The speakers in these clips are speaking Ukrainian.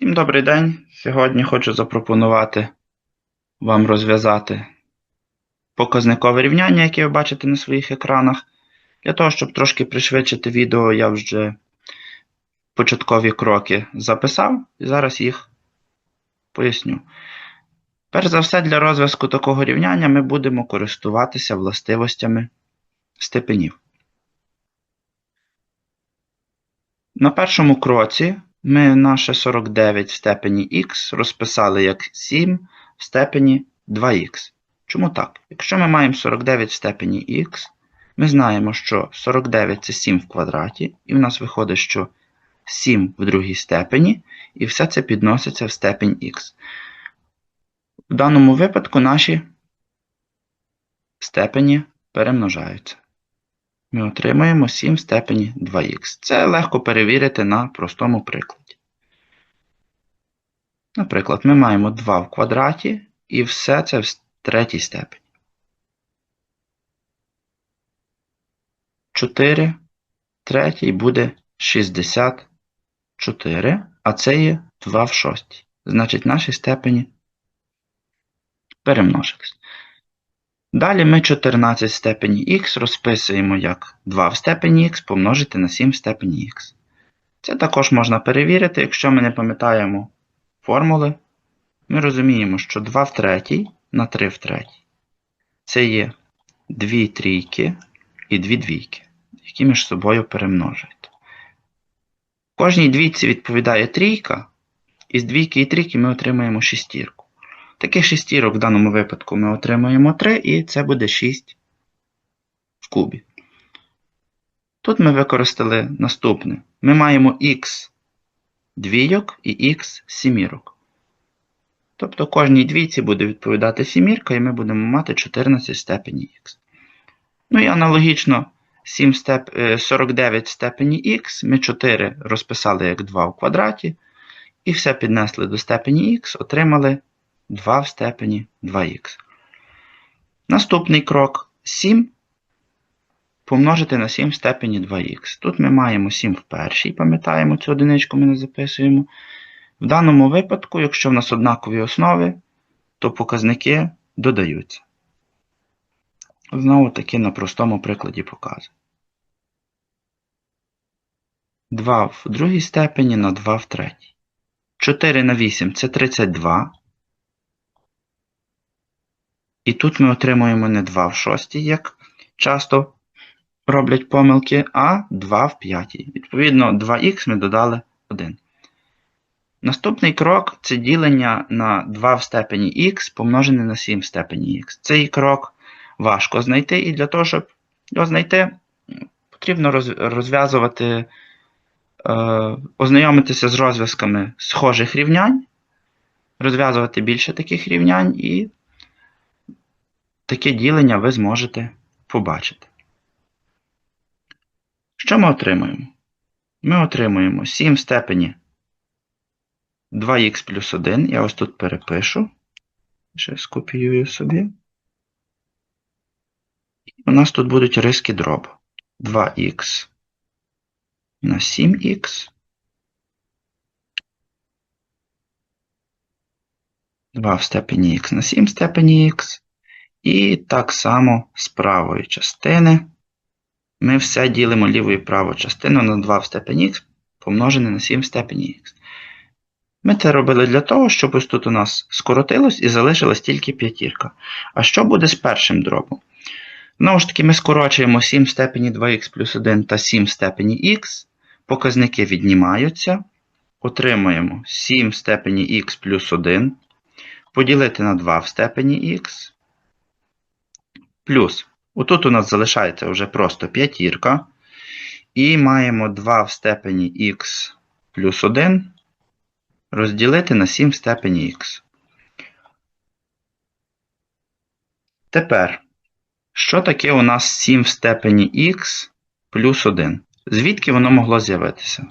Всім добрий день. Сьогодні хочу запропонувати вам розв'язати показникове рівняння, яке ви бачите на своїх екранах. Для того, щоб трошки пришвидшити відео, я вже початкові кроки записав і зараз їх поясню. Перш за все, для розв'язку такого рівняння ми будемо користуватися властивостями степенів. На першому кроці ми наше 49 в степені х розписали як 7 в степені 2х. Чому так? Якщо ми маємо 49 в степені х, ми знаємо, що 49 це 7 в квадраті, і в нас виходить, що 7 в другій степені, і все це підноситься в степень х. В даному випадку наші степені перемножаються. Ми отримаємо 7 в степені 2х. Це легко перевірити на простому прикладі. Наприклад, ми маємо 2 в квадраті, і все це в третій степені. 4 третій буде 64, а це є 2 в шостій. Значить, наші степені перемножились. Далі ми 14 в степені х розписуємо як 2 в степені х помножити на 7 в степені х. Це також можна перевірити, якщо ми не пам'ятаємо формули. Ми розуміємо, що 2 в третій на 3 в третій. Це є 2 трійки і 2 двійки, які між собою перемножують. Кожній двійці відповідає трійка, і з двійки і трійки ми отримаємо шістірку. Таких шістірок в даному випадку ми отримаємо 3, і це буде 6 в кубі. Тут ми використали наступне. Ми маємо х двійок і х сімірок. Тобто кожній двійці буде відповідати сімірка, і ми будемо мати 14 степені х. Ну і аналогічно 7 степ... 49 степені х, ми 4 розписали як 2 в квадраті, і все піднесли до степені х, отримали 2 в степені 2х. Наступний крок 7 помножити на 7 в степені 2х. Тут ми маємо 7 в першій, пам'ятаємо, цю одиничку ми не записуємо. В даному випадку, якщо в нас однакові основи, то показники додаються. Знову таки на простому прикладі показую. 2 в другій степені на 2 в третій. 4 на 8 це 32. І тут ми отримуємо не 2 в шостій, як часто роблять помилки, а 2 в п'ятій. Відповідно, 2х ми додали 1. Наступний крок це ділення на 2 в степені х помножене на 7 в степені х. Цей крок важко знайти, і для того, щоб його знайти, потрібно розв'язувати, е, ознайомитися з розв'язками схожих рівнянь, розв'язувати більше таких рівнянь, і таке ділення ви зможете побачити. Що ми отримуємо? Ми отримуємо 7 в степені 2х плюс 1. Я ось тут перепишу. Ще скопіюю собі. І У нас тут будуть риски дробу. 2х на 7х. 2 в степені х на 7 в степені х. І так само з правої частини. Ми все ділимо ліву і праву частину на 2 в степені х помножене на 7 в степені х. Ми це робили для того, щоб ось тут у нас скоротилось і залишилась тільки п'ятірка. А що буде з першим дробом? Знову ж таки, ми скорочуємо 7 в степені 2х плюс 1 та 7 в степені х. Показники віднімаються. Отримуємо 7 в степені х плюс 1. Поділити на 2 в степені х. Плюс. Отут у нас залишається вже просто п'ятірка. І маємо 2 в степені х плюс 1 розділити на 7 в степені х. Тепер, що таке у нас 7 в степені х плюс 1? Звідки воно могло з'явитися?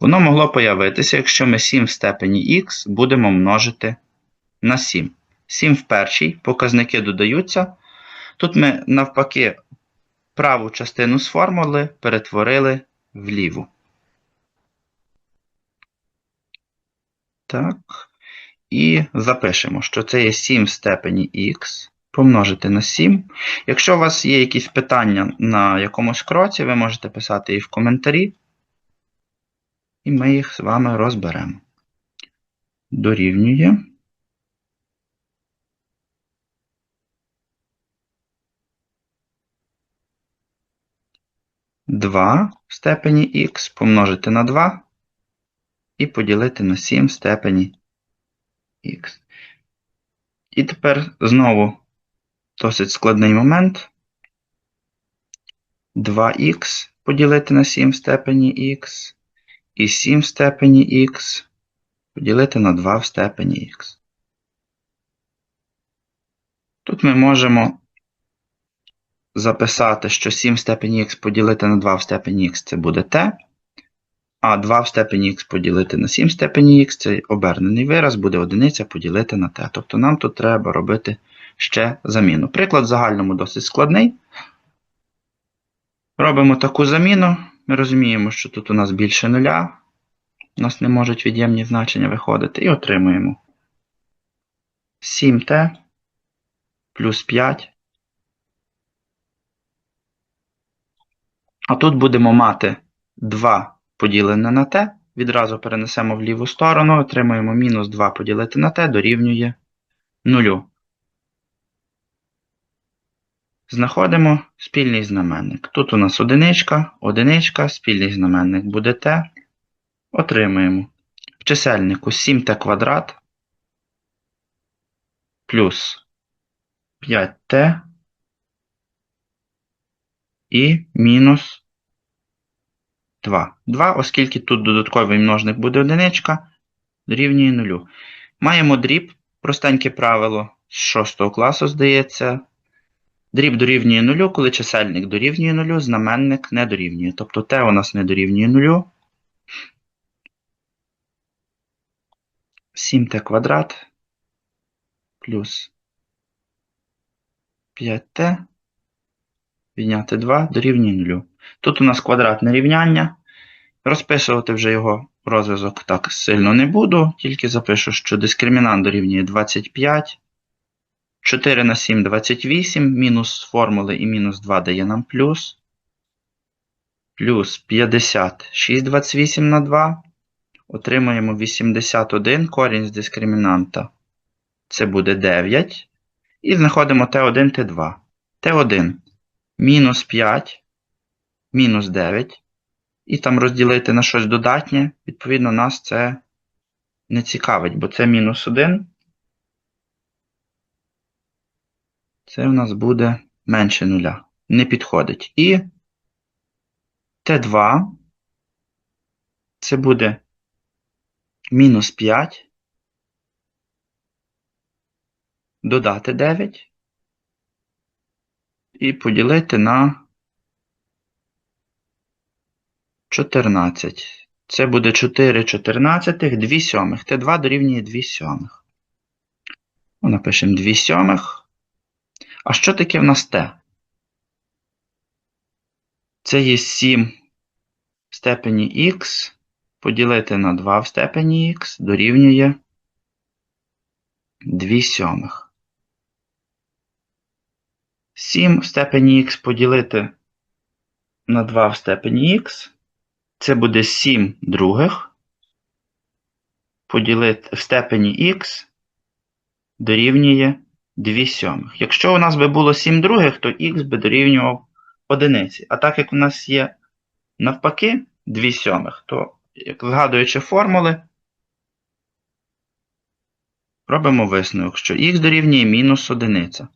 Воно могло появитися, якщо ми 7 в степені х будемо множити на 7. 7 в першій, показники додаються. Тут ми, навпаки, праву частину з формули перетворили в ліву. Так. І запишемо, що це є 7 в степені х помножити на 7. Якщо у вас є якісь питання на якомусь кроці, ви можете писати їх в коментарі. І ми їх з вами розберемо. Дорівнює. Два в степені х помножити на 2 і поділити на 7 в степені х. І тепер знову досить складний момент. 2х поділити на 7 в степені х і 7 в степені х поділити на 2 в степені х. Тут ми можемо записати, що 7 в степені х поділити на 2 в степені х це буде t, а 2 в степені х поділити на 7 в степені х це обернений вираз, буде одиниця поділити на t. Тобто нам тут треба робити ще заміну. Приклад в загальному досить складний. Робимо таку заміну. Ми розуміємо, що тут у нас більше нуля. У нас не можуть від'ємні значення виходити. І отримуємо 7t плюс 5. А тут будемо мати 2 поділене на t. Відразу перенесемо в ліву сторону, отримуємо мінус 2 поділити на t дорівнює 0. Знаходимо спільний знаменник. Тут у нас одиничка, одиничка, спільний знаменник буде t. Отримуємо в чисельнику 7t квадрат плюс 5t і мінус 2. 2, оскільки тут додатковий множник буде одиничка, дорівнює 0. Маємо дріб, простеньке правило з 6 класу, здається. Дріб дорівнює 0, коли чисельник дорівнює 0, знаменник не дорівнює. Тобто t у нас не дорівнює 0. 7t квадрат плюс 5t відняти 2 дорівнює 0. Тут у нас квадратне рівняння. Розписувати вже його розв'язок так сильно не буду, тільки запишу, що дискримінант дорівнює 25. 4 на 7 28, мінус формули і мінус 2 дає нам плюс. Плюс 50, 6 28 на 2. Отримуємо 81 корінь з дискримінанта. Це буде 9. І знаходимо Т1, Т2. Т1 мінус 5, мінус 9. І там розділити на щось додатнє. Відповідно, нас це не цікавить, бо це мінус 1. Це у нас буде менше нуля. Не підходить. І Т2 це буде мінус 5. Додати 9. І поділити на 14. Це буде 4 чотирнадцятих, 2 сьомих. Т2 дорівнює 2 сьомих. Ну, напишемо 2 сьомих. А що таке в нас Т? Це є 7 в степені х поділити на 2 в степені х дорівнює 2 сьомих. 7 в степені х поділити на 2 в степені х. Це буде 7 других поділити в степені х дорівнює 2 сьомих. Якщо у нас би було 7 других, то х би дорівнював одиниці. А так як у нас є навпаки 2 сьомих, то, як згадуючи формули, робимо висновок, що х дорівнює мінус одиниця.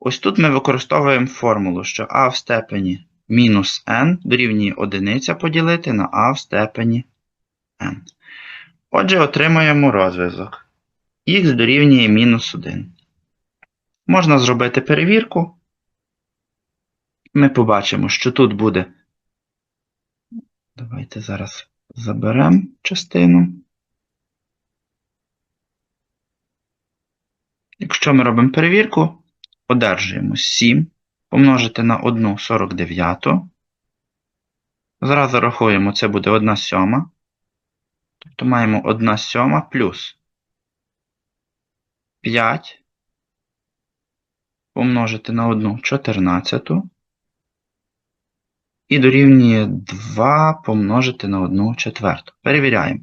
Ось тут ми використовуємо формулу, що а в степені мінус n дорівнює одиниця поділити на а в степені n. Отже, отримуємо розв'язок. х дорівнює мінус 1. Можна зробити перевірку. Ми побачимо, що тут буде. Давайте зараз заберемо частину. Якщо ми робимо перевірку, одержуємо 7 помножити на 1 49. Зразу рахуємо, це буде 1 сьома. Тобто маємо 1 сьома плюс 5 помножити на 1 чотирнадцяту і дорівнює 2 помножити на 1 четверту. Перевіряємо.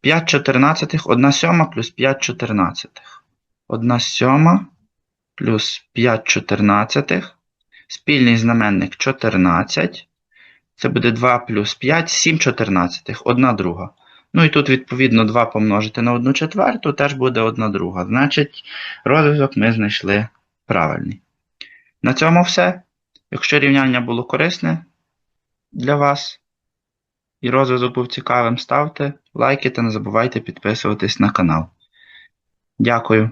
5 чотирнадцятих, 1 сьома плюс 5 чотирнадцятих. 1 сьома плюс 5 чотирнадцятих. Спільний знаменник 14. Це буде 2 плюс 5, 7 чотирнадцятих, 1 друга. Ну і тут, відповідно, 2 помножити на 1 четверту теж буде 1 друга. Значить, розв'язок ми знайшли правильний. На цьому все. Якщо рівняння було корисне для вас і розв'язок був цікавим, ставте лайки та не забувайте підписуватись на канал. Дякую.